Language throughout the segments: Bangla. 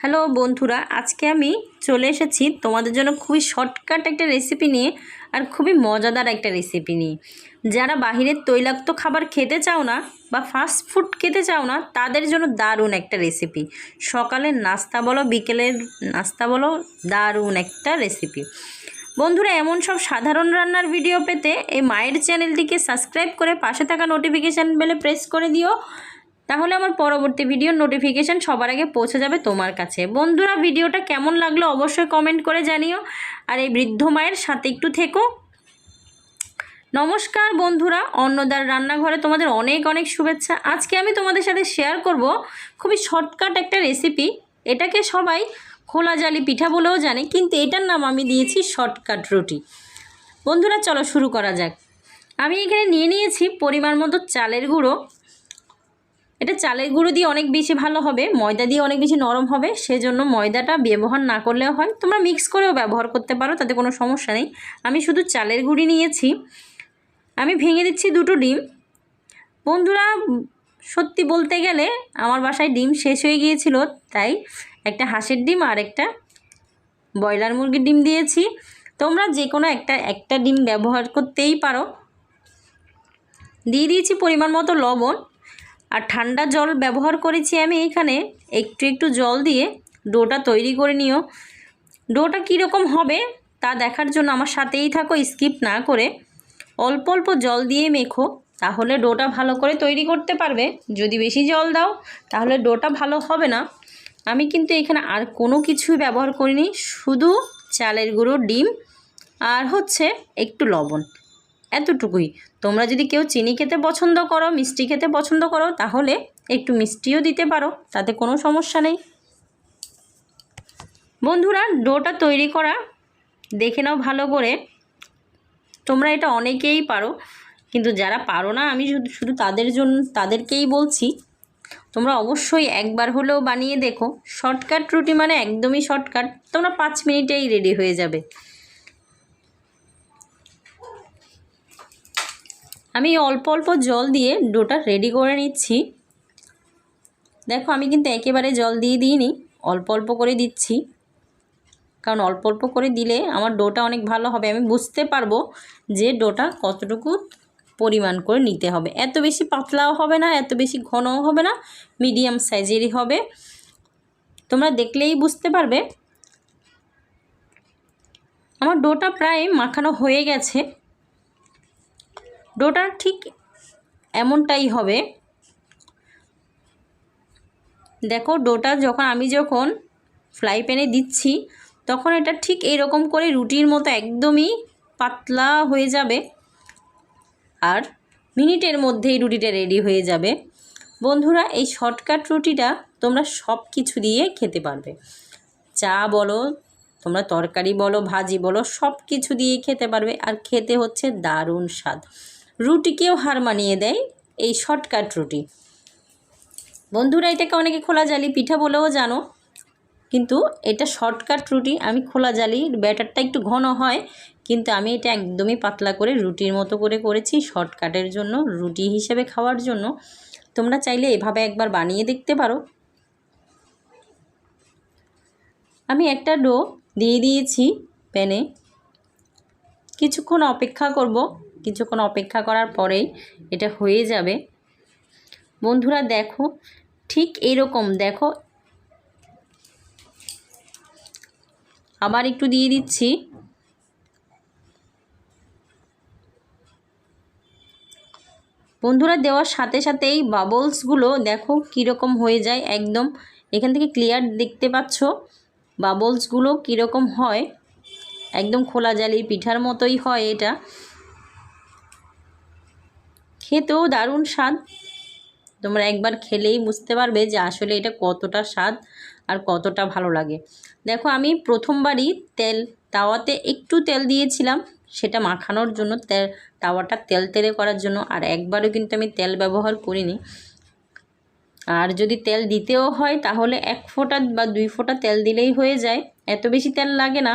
হ্যালো বন্ধুরা, আজকে আমি চলে এসেছি তোমাদের জন্য খুবই শর্টকাট একটা রেসিপি নিয়ে আর খুবই মজাদার একটা রেসিপি নিয়ে। যারা বাহিরের তৈলাক্ত খাবার খেতে চাও না বা ফাস্ট ফুড খেতে চাও না, তাদের জন্য দারুণ একটা রেসিপি সকালের নাস্তা বলো, বিকেলের নাস্তা বলো, দারুণ একটা রেসিপি বন্ধুরা, এমন সব সাধারণ রান্নার ভিডিও পেতে এই মায়ের চ্যানেলটিকে সাবস্ক্রাইব করে পাশে থাকা নোটিফিকেশান বেলে প্রেস করে দিও। তাহলে আমার পরবর্তী ভিডিওর নোটিফিকেশান সবার আগে পৌঁছে যাবে তোমার কাছে। বন্ধুরা ভিডিওটা কেমন লাগল অবশ্যই কমেন্ট করে জানিও। আর এই বৃদ্ধ মায়ের সাথে একটু থেকো। নমস্কার বন্ধুরা, অন্নদার রান্নাঘরে তোমাদের অনেক অনেক শুভেচ্ছা। আজকে আমি তোমাদের সাথে শেয়ার করব খুবই শর্টকাট একটা রেসিপি এটাকে সবাই খোলা জালি পিঠা বলেও জানে, কিন্তু এটার নাম আমি দিয়েছি শর্টকাট রুটি। বন্ধুরা, চলো শুরু করা যাক। আমি এখানে নিয়ে নিয়েছি পরিমাণ মতো চালের গুঁড়ো। এটা চালের গুঁড়ো দিয়ে অনেক বেশি ভালো হবে, ময়দা দিয়ে অনেক বেশি নরম হবে, সেজন্য ময়দাটা ব্যবহার না করলেও হয়। তোমরা মিক্স করেও ব্যবহার করতে পারো, তাতে কোনো সমস্যা নেই। আমি শুধু চালের গুঁড়ি নিয়েছি। আমি ভেঙে দিচ্ছি দুটো ডিম। বন্ধুরা, সত্যি বলতে গেলে আমার বাসায় ডিম শেষ হয়ে গিয়েছিল, তাই একটা হাঁসের ডিম আর একটা ব্রয়লার মুরগির ডিম দিয়েছি। তোমরা যে কোনো একটা একটা ডিম ব্যবহার করতেই পারো। দিয়ে দিয়েছি পরিমাণ মতো লবণ। আর ঠান্ডা জল ব্যবহার করেছি আমি এখানে। একটু একটু জল দিয়ে ডোটা তৈরি করে নিও। ডোটা কীরকম হবে তা দেখার জন্য আমার সাথেই থাকো, স্কিপ না করে। অল্প অল্প জল দিয়ে মেখো, তাহলে ডোটা ভালো করে তৈরি করতে পারবে। যদি বেশি জল দাও, তাহলে ডোটা ভালো হবে না। আমি কিন্তু এখানে আর কোনো কিছুই ব্যবহার করিনি, শুধু চালের গুঁড়ো, ডিম আর হচ্ছে একটু লবণ। এতটুকুই। তোমরা যদি কেউ চিনি খেতে পছন্দ করো, মিষ্টি খেতে পছন্দ করো, তাহলে একটু মিষ্টিও দিতে পারো, তাতে কোনো সমস্যা নেই। বন্ধুরা, ডোটা তৈরি করা দেখে নাও ভালো করে। তোমরা এটা অনেকেই পারো, কিন্তু যারা পারো না, আমি শুধু শুধু তাদের জন্য, তাদেরকেই বলছি, তোমরা অবশ্যই একবার হলেও বানিয়ে দেখো। শর্টকাট রুটি মানে একদমই শর্টকাট, তোমরা পাঁচ মিনিটেই রেডি হয়ে যাবে। আমি অল্প অল্প জল দিয়ে ডোটা রেডি করে নিচ্ছি। দেখো, আমি কিন্তু একেবারে জল দিয়ে দিইনি, অল্প অল্প করে দিচ্ছি। কারণ অল্প অল্প করে দিলে আমার ডোটা অনেক ভালো হবে। আমি বুঝতে পারব যে ডোটা কতটুকু পরিমাণ করে নিতে হবে। এত বেশি পাতলাও হবে না, এত বেশি ঘনও হবে না মিডিয়াম সাইজেরই হবে। তোমরা দেখলেই বুঝতে পারবে। আমার ডোটা প্রায় মাখানো হয়ে গেছে। ডোটা ঠিক এমনটাই হবে। দেখো ডোটা যখন আমি যখন ফ্রাই প্যানে দিচ্ছি, তখন এটা ঠিক এরকম করে রুটির মতো একদমই পাতলা হয়ে যাবে আর মিনিটের মধ্যেই রুটিটা রেডি হয়ে যাবে। বন্ধুরা, এই শর্টকাট রুটিটা তোমরা সব কিছু দিয়ে খেতে পারবে। চা বলো, তোমরা তরকারি বলো, ভাজি বলো, সব কিছু দিয়ে খেতে পারবে। আর খেতে হচ্ছে দারুণ স্বাদ। রুটিকেও হার মানিয়ে দেয় এই শর্টকাট রুটি। বন্ধুরা, এটাকে অনেকে খোলা জালি, পিঠা বলেও জানো। কিন্তু এটা শর্টকাট রুটি, আমি খোলা জালি, ব্যাটারটা একটু ঘন হয়, কিন্তু আমি এটা একদমই পাতলা করে রুটির মতো করে করেছি, শর্টকাটের জন্য, রুটি হিসেবে খাওয়ার জন্য। তোমরা চাইলে এভাবে একবার বানিয়ে দেখতে পারো। আমি একটা ডো দিয়ে দিয়েছি প্যানে। কিছুক্ষণ অপেক্ষা করব। কিছুক্ষণ অপেক্ষা করার পরেই এটা হয়ে যাবে। বন্ধুরা দেখো, ঠিক এরকম দেখো। আবার একটু দিয়ে দিচ্ছি। বন্ধুরা দেওয়ার সাথে সাথেই বাবলসগুলো দেখো কীরকম হয়ে যায় একদম। এখান থেকে ক্লিয়ার দেখতে পাচ্ছ বাবলসগুলো কীরকম হয়। একদম খোলা জালির পিঠার মতোই হয় এটা। খেতেও দারুণ স্বাদ। তোমরা একবার খেলেই বুঝতে পারবে যে আসলে এটা কতটা স্বাদ আর কতটা ভালো লাগে। দেখো, আমি প্রথমবারই তেল, তাওয়াতে একটু তেল দিয়েছিলাম। সেটা মাখানোর জন্য তেল তাওয়াটা তেল তেলে করার জন্য আর একবারও কিন্তু আমি তেল ব্যবহার করিনি। আর যদি তেল দিতেও হয় তাহলে এক ফোঁটা বা দুই ফোঁটা তেল দিলেই হয়ে যায়। এত বেশি তেল লাগে না।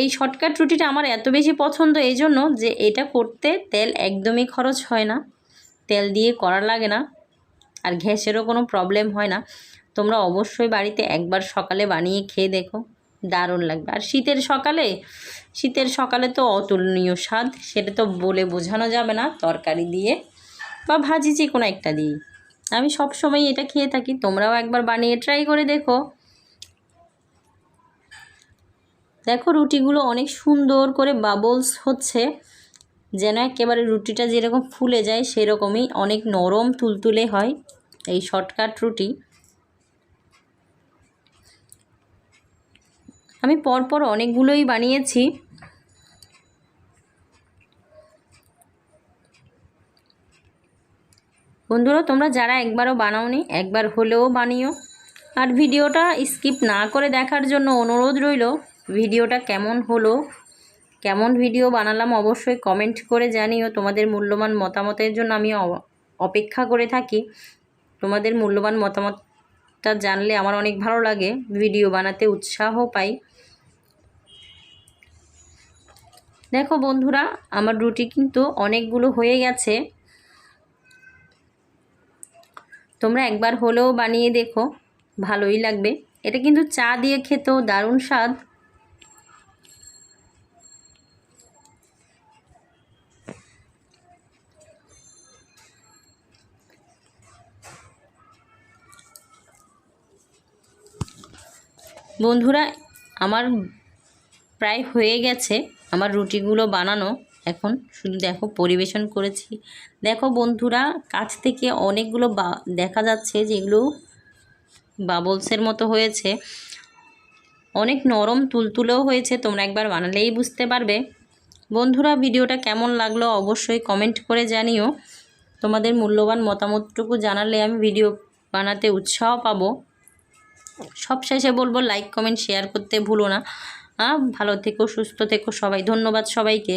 এই শর্টকাট রুটিটা আমার এত বেশি পছন্দ এই জন্য যে এটা করতে তেল একদমই খরচ হয় না। তেল দিয়ে করা লাগে না আর ঘ্যাসেরও কোনো প্রবলেম হয় না। তোমরা অবশ্যই বাড়িতে একবার সকালে বানিয়ে খেয়ে দেখো, দারুণ লাগবে। আর শীতের সকালে শীতের সকালে তো অতুলনীয় স্বাদ, সেটা তো বলে বোঝানো যাবে না তরকারি দিয়ে বা ভাজি যে কোনো একটা দিয়ে আমি সব সময় এটা খেয়ে থাকি, তোমরাও একবার বানিয়ে ট্রাই করে দেখো। দেখো রুটিগুলো অনেক সুন্দর করে বাবলস হচ্ছে, যেন একেবারে রুটিটা যেরকম ফুলে যায় সেরকমই অনেক নরম তুলতুলে হয় এই শর্টকাট রুটি। আমি পরপর অনেকগুলোই বানিয়েছি। বন্ধুরা, তোমরা যারা একবারও বানাওনি, একবার হলেও বানিও। আর ভিডিওটা স্কিপ না করে দেখার জন্য অনুরোধ রইল। ভিডিওটা কেমন হলো? কেমন ভিডিও বানালাম অবশ্যই কমেন্ট করে জানিও। তোমাদের মূল্যবান মতামতের জন্য আমি অপেক্ষা করে থাকি। তোমাদের মূল্যবান মতামতটা জানলে আমার অনেক ভালো লাগে। ভিডিও বানাতে উৎসাহ পাই। দেখো বন্ধুরা, আমার রুটি কিন্তু অনেকগুলো হয়ে গেছে। তোমরা একবার হলেও বানিয়ে দেখো, ভালোই লাগবে। এটা কিন্তু চা দিয়ে খেতেও দারুণ স্বাদ। বন্ধুরা, আমার প্রায় হয়ে গেছে। আমার রুটিগুলো বানানো এখন। শুধু দেখো, পরিবেশন করেছি। দেখো বন্ধুরা, কাছ থেকে অনেকগুলো বা, দেখা যাচ্ছে যেগুলো বাবলসের মতো হয়েছে। অনেক নরম তুলতুলেও হয়েছে, তোমরা একবার বানালেই বুঝতে পারবে। বন্ধুরা, ভিডিওটা কেমন লাগল অবশ্যই কমেন্ট করে জানিও। তোমাদের মূল্যবান মতামতটুকু জানালে আমি ভিডিও বানাতে উৎসাহ পাবো। সব শেষে বলব লাইক কমেন্ট শেয়ার করতে ভুলো না। ভালো থেকো, সুস্থ থেকো সবাই। ধন্যবাদ সবাইকে।